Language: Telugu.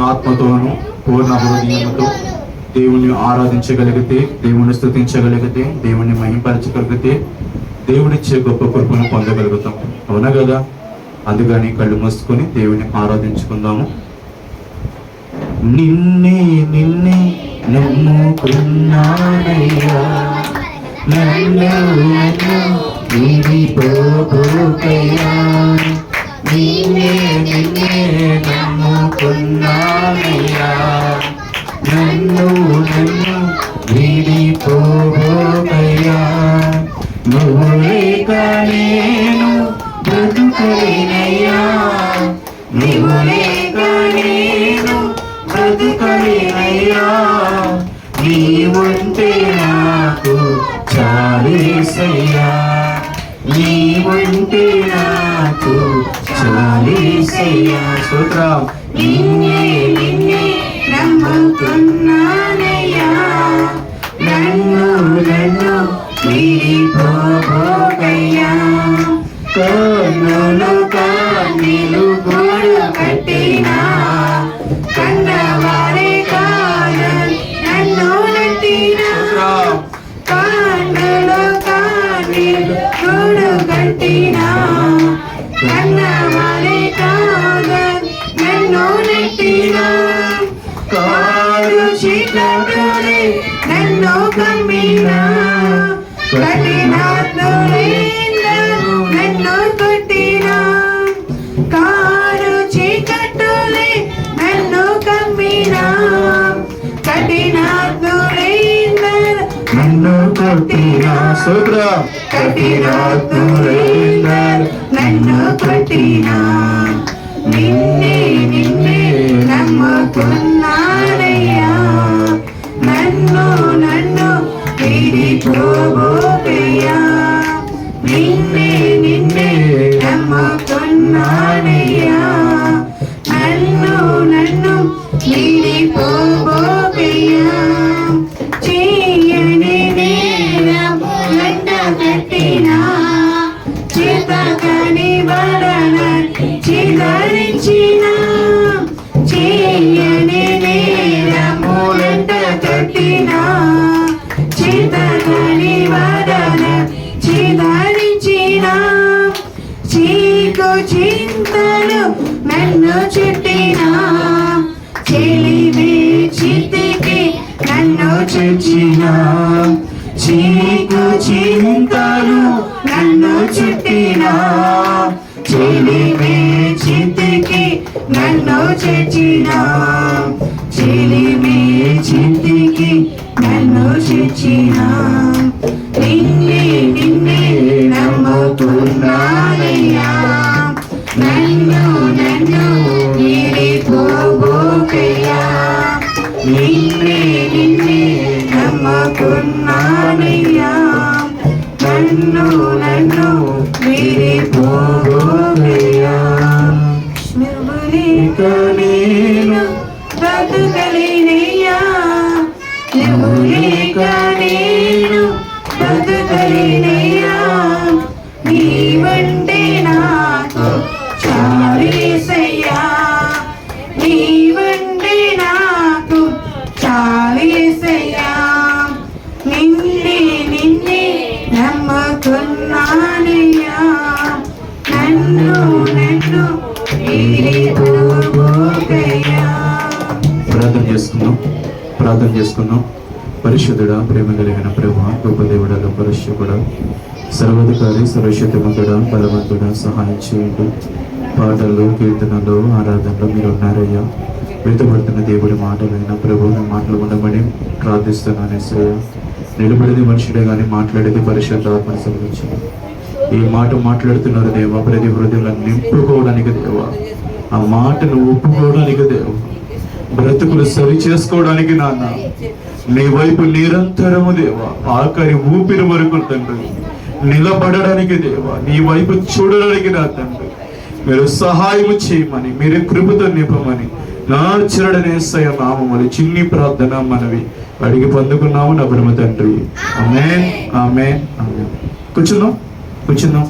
పూర్ణ ఆత్మతోను పూర్ణ హృదయంతో దేవుణ్ణి ఆరాధించగలిగితే దేవుణ్ణి స్థుతించగలిగితే దేవుణ్ణి మహింపరచగలిగితే దేవుడిచ్చే గొప్ప కృపను పొందగలుగుతాం. అవునా కదా? అందుకని కళ్ళు మూసుకొని దేవుని ఆరాధించుకుందాము. నిన్నే నిన్నే నమ్ముకున్నానయ్యా. నన్ను నన్ను నిన్నే నిన్నే నమ్ముకున్నానయ్యా. నన్ను నన్ను విడిపోబోకయ్యా నువ్వు లేక నేను బ్రతుకలినయ్యా. నువ్వు లేక నేను బ్రతుకలేనయ్యా. నీవుంటే నాకు చాలేసయ్యా నీవుంటే నాకు సూత్రం నిన్నే నిన్నే నమ్ముకున్నానయ్యా నన్ను నన్ను విడిపోబోకయ్యా. కన్నులు కన్నీలు గూడు కట్టినా. కన్నవారే కాదని నన్ను నట్టినా కన్నులు కన్నీలు గూడు కట్టినా. కన్నవారే కాదని నన్ను నట్టినా కారు చీకటులే నన్ను కమ్మినా? కఠినాత్ములే నన్ను కొట్టినా? కారు చీకటులే నన్ను కమ్మినా? కఠినాత్ములే నన్ను కొట్టిన? సూత్రం కఠినాత్ములైనారు నన్ను కొట్టినా? నిన్నే నిన్నే నమ్ముకున్నానయ్యా నన్ను నన్ను విడిపోబోకయ్యా చింతలు నన్ను చుట్టినా చెలివే చితికి నన్ను చుట్టిన. చీకు చింతలు నన్ను చుట్టిన చెలివే నిన్నే నిన్నే నమ్మకున్నానయ్యా. నన్ను నన్ను విడిపోబోకయ్యా నువ్వు లేక నేను బ్రతుకలేనయ్యా. నువ్వు లేక ప్రార్థన చేసుకున్నాం. పరిశుద్ధుడ ప్రేమ కలిగిన ప్రభు గోపదేవుడ దేవుడ సర్వాధికారి సర్వశక్తిమంతుడ బలవంతుడ సహాయం చేయండి. పాటలు కీర్తనలు ఆరాధనలు మీరు ఉన్నారయ్యా. వెతబడుతున్న దేవుడి మాటలైన ప్రభు మాటలు ఉండమని ప్రార్థిస్తున్నాను ఎస్ఐ నిలబడేది మనుషుడే కానీ మాట్లాడేది పరిశుద్ధ ఆత్మని సంబంధించి ఈ మాట మాట్లాడుతున్నారు దేవా ప్రతి హృదయంలో నింపుకోవడానికి దేవా. ఆ మాటను ఒప్పుకోవడానికి దేవా. బ్రతుకులు సరి చేసుకోవడానికి నాన్న. నీ వైపు నిరంతరము దేవా ఆఖరి ఊపిరి వరకు తండ్రి. నిలబడడానికి దేవా నీ వైపు చూడడానికి నా తండ్రి. మీరు సహాయం చేయమని మీరు కృపతో నింపమని నా చిరడనేసయ నామములు చిన్ని ప్రార్థన మనవి అడిగి పొందుకున్నాము నా బ్రహ్మ తండ్రి. ఆమె ఆమె ఆమె కూర్చున్నాం కూర్చున్నాం.